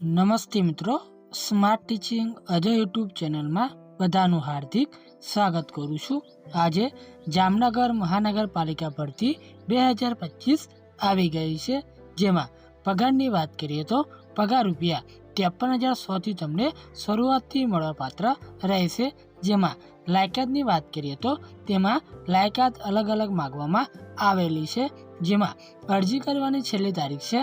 નમસ્તે મિત્રો. Smart teaching Ajay YouTube ચેનલમાં બધાનું હાર્દિક સ્વાગત કરું છું. આજે જામનગર મહાનગરપાલિકા ભરતી બે હજાર પચીસ આવી ગઈ છે. જેમાં પગારની વાત કરીએ તો પગાર રૂપિયા ત્રેપન હજાર સોથી તમને શરૂઆતથી મળવાપાત્ર રહેશે. જેમાં લાયકાતની વાત કરીએ તો તેમાં લાયકાત અલગ અલગ માગવામાં આવેલી છે. જેમાં અરજી કરવાની છેલ્લી તારીખ છે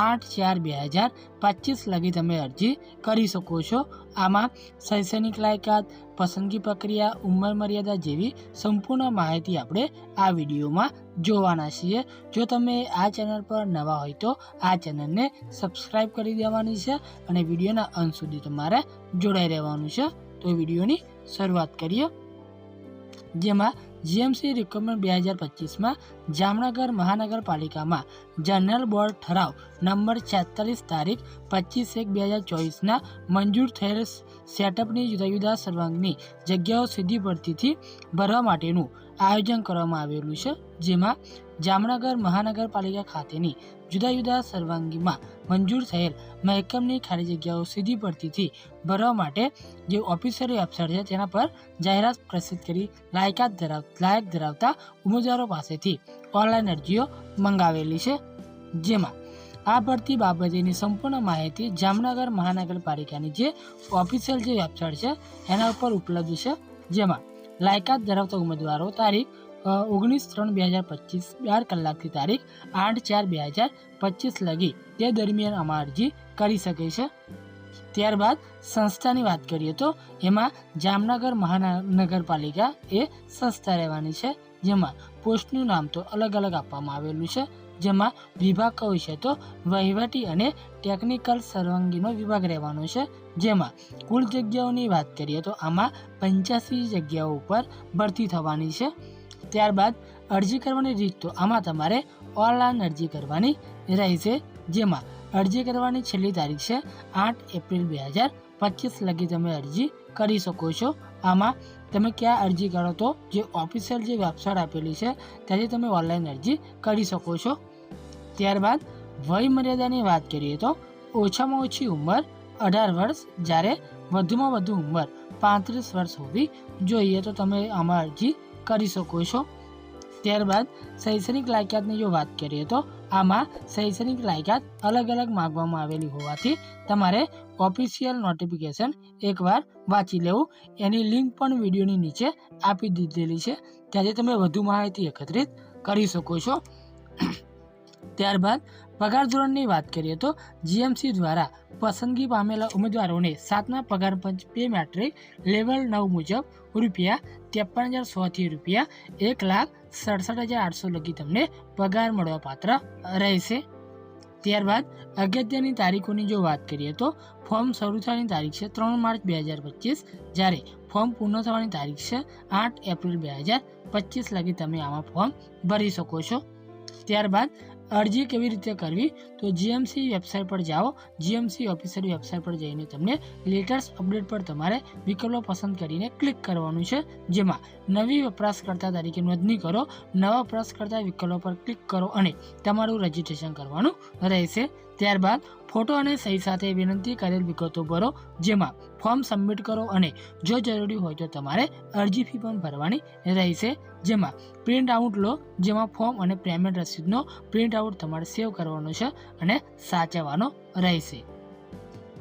આઠ ચાર બે હજાર પચીસ લગી તમે અરજી કરી શકો છો. આમાં શૈક્ષણિક લાયકાત, પસંદગી પ્રક્રિયા, ઉંમર મર્યાદા જેવી સંપૂર્ણ માહિતી આપણે આ વિડીયોમાં જોવાના છીએ. જો તમે આ ચેનલ પર નવા હોય તો આ ચેનલને સબસ્ક્રાઈબ કરી દેવાની છે અને વિડીયોના અંત સુધી તમારે જોડાઈ રહેવાનું છે. તો વિડીયોની શરૂઆત કરીએ. જેમાં જીએમસી રિક્રુટમેન્ટ બે હજાર પચીસમાં જામનગર મહાનગરપાલિકામાં જનરલ બોર્ડ ઠરાવ નંબર છેતાલીસ તારીખ પચીસ એક બે હજાર ચોવીસના મંજૂર થયેલ સેટઅપની જુદા જુદા સર્વાંગની જગ્યાઓ સીધી ભરતીથી ભરવા માટેનું આયોજન કરવામાં આવેલું છે, જેમાં જામનગર મહાનગરપાલિકા ખાતેની જુદા જુદા સર્વાંગીમાં મંજૂર થયેલ મહેકમની ખાલી જગ્યાઓ સીધી ભરતીથી ભરવા માટે જે ઓફિસરી વેબસાઇટ છે તેના પર જાહેરાત પ્રસિદ્ધ કરી લાયકાત ધરાવ, લાયક ધરાવતા ઉમેદવારો પાસેથી ઓનલાઈન અરજીઓ મંગાવેલી છે. જેમાં આ ભરતી બાબતેની સંપૂર્ણ માહિતી જામનગર મહાનગરપાલિકાની જે ઓફિશિયલ જે વેબસાઇટ છે, એના ઉપર ઉપલબ્ધ છે. જેમાં લાયકાત ધરાવતા ઉમેદવારો તારીખ ઓગણીસ ત્રણ બે હજાર પચીસ, બાર કલાકથી તારીખ, આઠ ચાર બે હજાર પચીસ લગી તે દરમિયાન આમાં અરજી કરી શકે છે. ત્યારબાદ સંસ્થાની વાત કરીએ તો એમાં જામનગર મહાનગરપાલિકા એ સંસ્થા રહેવાની છે, જેમાં પોસ્ટનું નામ તો અલગ અલગ આપવામાં આવેલું છે, જેમાં વિભાગ કયો છે તો વહીવટી અને ટેકનિકલ સર્વાંગીનો વિભાગ રહેવાનો છે, જેમાં કુલ જગ્યાઓની વાત કરીએ તો આમાં પંચ્યાસી જગ્યાઓ ઉપર ભરતી થવાની છે. ત્યારબાદ અરજી કરવાની રીત તો આમાં તમારે ઓનલાઈન અરજી કરવાની રહેશે, જેમાં અરજી કરવાની છેલ્લી તારીખ છે આઠ એપ્રિલ બે હજાર પચીસ. લગી તમે અરજી કરી શકો છો. આમાં તમે ક્યાં અરજી કરો તો જે ઓફિશિયલ જે વેબસાઇટ આપેલી છે ત્યાંથી તમે ઓનલાઈન અરજી કરી શકો છો. ત્યારબાદ વય મર્યાદાની વાત કરીએ તો ઓછામાં ઓછી ઉંમર અઢાર વર્ષ જ્યારે વધુમાં વધુ ઉંમર પાંત્રીસ વર્ષ હોવી જોઈએ તો તમે આમાં અરજી કરી શકો છો. ત્યારબાદ શૈક્ષણિક લાયકાતની જો વાત કરીએ તો આમાં શૈક્ષણિક લાયકાત અલગ અલગ માગવામાં આવેલી હોવાથી તમારે ઓફિશિયલ નોટિફિકેશન એકવાર વાંચી લેવું. એની લિંક પણ વિડીયોની નીચે આપી દીધેલી છે. ત્યાંથી તમે વધુ માહિતી એકત્રિત કરી શકો છો. ત્યારબાદ પગાર ધોરણની વાત કરીએ તો જીએમસી દ્વારા પસંદગી પામેલા ઉમેદવારોને સાતમા પગાર પંચ પે મેટ્રિક લેવલ નવ મુજબ રૂપિયા ત્રેપન હજાર સોથી રૂપિયા એક લાખ સડસઠ હજાર આઠસો લગી તમને પગાર મળવા પાત્ર રહેશે. ત્યારબાદ અગત્યની તારીખોની જો વાત કરીએ તો ફોર્મ શરૂ થવાની તારીખ છે ત્રણ માર્ચ બે હજાર પચીસ, જ્યારે ફોર્મ પૂર્ણ થવાની તારીખ છે આઠ એપ્રિલ બે હજાર પચીસ લગી તમે આમાં ફોર્મ ભરી શકો છો. ત્યારબાદ અરજી કેવી રીતે કરવી? તો જીએમસી વેબસાઇટ પર જાઓ. જીએમસી ઓફિસરની વેબસાઇટ પર જઈને તમને લેટેસ્ટ અપડેટ પર તમારે વિકલ્પો પસંદ કરીને ક્લિક કરવાનું છે. જેમાં નવી વપરાશકર્તા તરીકે નોંધણી કરો. નવા વપરાશકર્તા વિકલ્પો પર ક્લિક કરો અને તમારું રજિસ્ટ્રેશન કરવાનું રહેશે. ત્યારબાદ ફોટો અને સહી સાથે વિનંતી કરેલ વિગતો ભરો, જેમાં ફોર્મ સબમિટ કરો અને જો જરૂરી હોય તો તમારે અરજી ફી પણ ભરવાની રહેશે. જેમાં પ્રિન્ટ આઉટ લો, જેમાં ફોર્મ અને પેમેન્ટ રસીદનો પ્રિન્ટ આઉટ તમારે સેવ કરવાનો છે અને સાચવવાનો રહેશે.